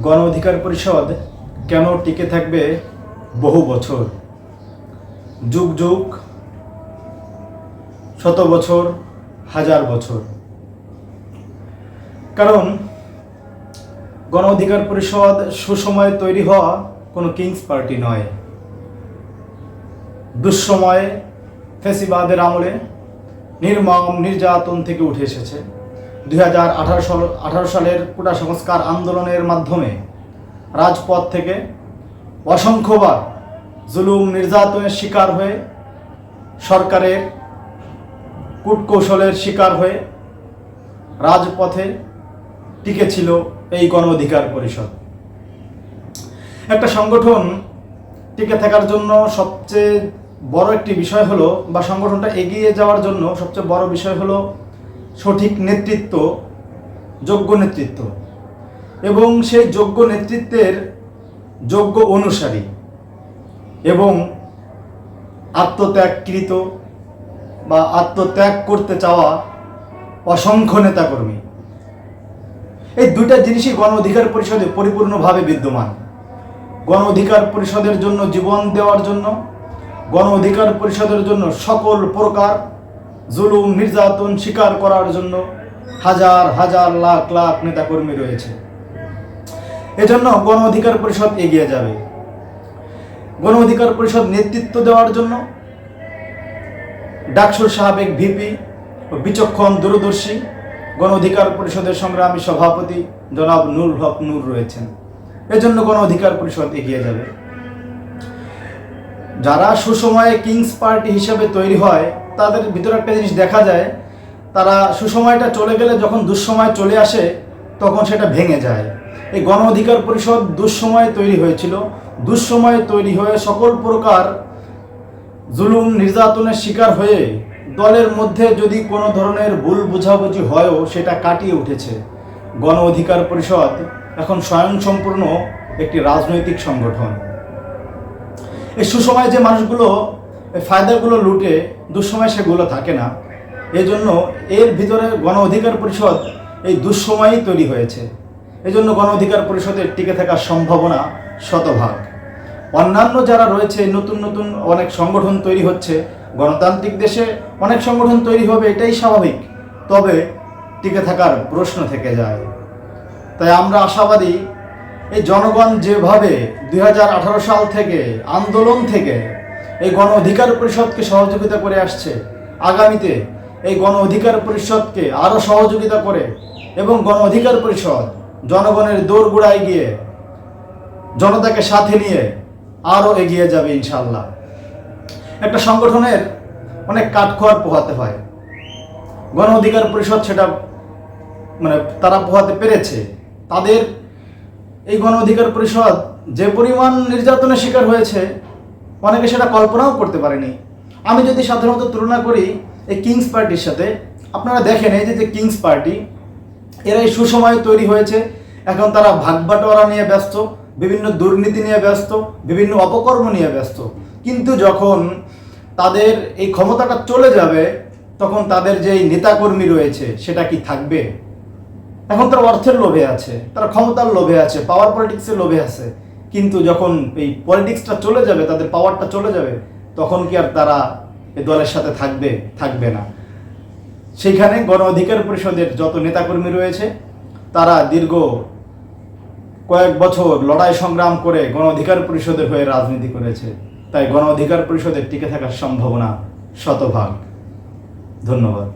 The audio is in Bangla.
গণ অধিকার পরিষদ কেন টিকে থাকবে বহু বছর? যুগ যুগ, শত বছর, হাজার বছর। কারণ গণ অধিকার পরিষদ সুসময়ে তৈরি হওয়া কোনো কিংস পার্টি নয়। দুঃসময়ে ফেসিবাদের আমলে নির্মম নির্যাতন থেকে উঠে এসেছে। দুই হাজার আঠারো সাল আঠারো সালের কোটা সংস্কার আন্দোলনের মাধ্যমে রাজপথ থেকে অসংখ্যবার জুলুম নির্যাতনের শিকার হয়ে সরকারের কূটকৌশলের শিকার হয়ে রাজপথে টিকে ছিল এই গণ অধিকার পরিষদ। একটা সংগঠন টিকে থাকার জন্য সবচেয়ে বড় একটি বিষয় হলো বা সংগঠনটা এগিয়ে যাওয়ার জন্য সবচেয়ে বড় বিষয় হলো সঠিক নেতৃত্ব, যোগ্য নেতৃত্ব এবং সেই যোগ্য নেতৃত্বের যোগ্য অনুসারী এবং আত্মত্যাগকৃত বা আত্মত্যাগ করতে চাওয়া অসংখ্য নেতাকর্মী। এই দুইটা জিনিসই গণ অধিকার পরিষদে পরিপূর্ণভাবে বিদ্যমান। গণ অধিকার পরিষদের জন্য জীবন দেওয়ার জন্য, গণ অধিকার পরিষদের জন্য সকল প্রকার জুলুম, নির্যাতন স্বীকার করার জন্য হাজার হাজার লাখ লাখ নেতাকর্মী রয়েছে। এজন্য গণ অধিকার পরিষদ এগিয়ে যাবে। গণ অধিকার পরিষদ নেতৃত্ব দেওয়ার জন্য ডাকসুর সাবেক ভিপি ও বিচক্ষণ দূরদর্শী গণ অধিকার পরিষদের সংগ্রামী সভাপতি জনাব নুর হক নূর রয়েছেন। এজন্য গণ অধিকার পরিষদ এগিয়ে যাবে। যারা সুসময়ে কিংস পার্টি হিসেবে তৈরি হয় তাদের ভিতরে একটা জিনিস দেখা যায়, তারা সুসময়টা চলে গেলে যখন দুঃসময় চলে আসে, তখন সেটা ভেঙে যায়। এই গণ অধিকার পরিষদ দুঃসময়ে তৈরি হয়েছিল। দুঃসময়ে তৈরি হয়ে সকল প্রকার জুলুম, নির্যাতনের শিকার হয়ে দলের মধ্যে যদি কোনো ধরনের ভুল বুঝাবুঝি হয়ও, সেটা কাটিয়ে উঠেছে। গণ অধিকার পরিষদ এখন স্বয়ংসম্পূর্ণ একটি রাজনৈতিক সংগঠন। এই সুসময়ে যে মানুষগুলো ফায়দাগুলো লুটে দুঃসময় সেগুলো থাকে না। এই জন্য এর ভিতরে গণ অধিকার পরিষদ এই দুঃসময়ই তৈরি হয়েছে। এই জন্য গণ অধিকার পরিষদের টিকে থাকার সম্ভাবনা শতভাগ। অন্যান্য যারা রয়েছে, নতুন নতুন অনেক সংগঠন তৈরি হচ্ছে। গণতান্ত্রিক দেশে অনেক সংগঠন তৈরি হবে, এটাই স্বাভাবিক। তবে টিকে থাকার প্রশ্ন থেকে যায়। তাই আমরা আশাবাদী, এই জনগণ যেভাবে দু হাজার আঠারো সাল থেকে আন্দোলন থেকে এই গণ অধিকার পরিষদকে সহযোগিতা করে আসছে। আগামীতে এই গণ অধিকার পরিষদকে আরও সহযোগিতা করে এবং গণ অধিকার পরিষদ জনগণের দৌড়গোড়ায় গিয়ে জনতাকে সাথে নিয়ে আরও এগিয়ে যাবে ইনশাল্লাহ একটা সংগঠনের অনেক কাঠখোয়ার পোহাতে হয়। গণ অধিকার পরিষদ সেটা মানে তারা পোহাতে পেরেছে। তাদের এই গণ অধিকার পরিষদ যে পরিমাণ নির্যাতনের শিকার হয়েছে অনেকে সেটা কল্পনাও করতে পারেনি। আমি যদি সাধারণত তুলনা করি এই কিংস পার্টির সাথে, আপনারা দেখেন এই যে কিংস পার্টি এরা এই সুসময়ে তৈরি হয়েছে। এখন তারা ভাগবাটোয়ারা নিয়ে ব্যস্ত, বিভিন্ন দুর্নীতি নিয়ে ব্যস্ত, বিভিন্ন অপকর্ম নিয়ে ব্যস্ত। কিন্তু যখন তাদের এই ক্ষমতাটা চলে যাবে, তখন তাদের যে এই নেতাকর্মী রয়েছে, সেটা কি থাকবে? এখন তারা অর্থের লোভে আছে, তারা ক্ষমতার লোভে আছে পাওয়ার পলিটিক্সের লোভে আছে। কিন্তু যখন এই পলিটিক্সটা চলে যাবে, তাদের পাওয়ারটা চলে যাবে, তখন কি আর তারা এই দলের সাথে থাকবে থাকবে না। সেইখানে গণ অধিকার পরিষদের যত নেতাকর্মী রয়েছে, তারা দীর্ঘ কয়েক বছর লড়াই সংগ্রাম করে গণ অধিকার পরিষদের হয়ে রাজনীতি করেছে। তাই গণ অধিকার পরিষদের টিকে থাকার সম্ভাবনা শতভাগ। ধন্যবাদ।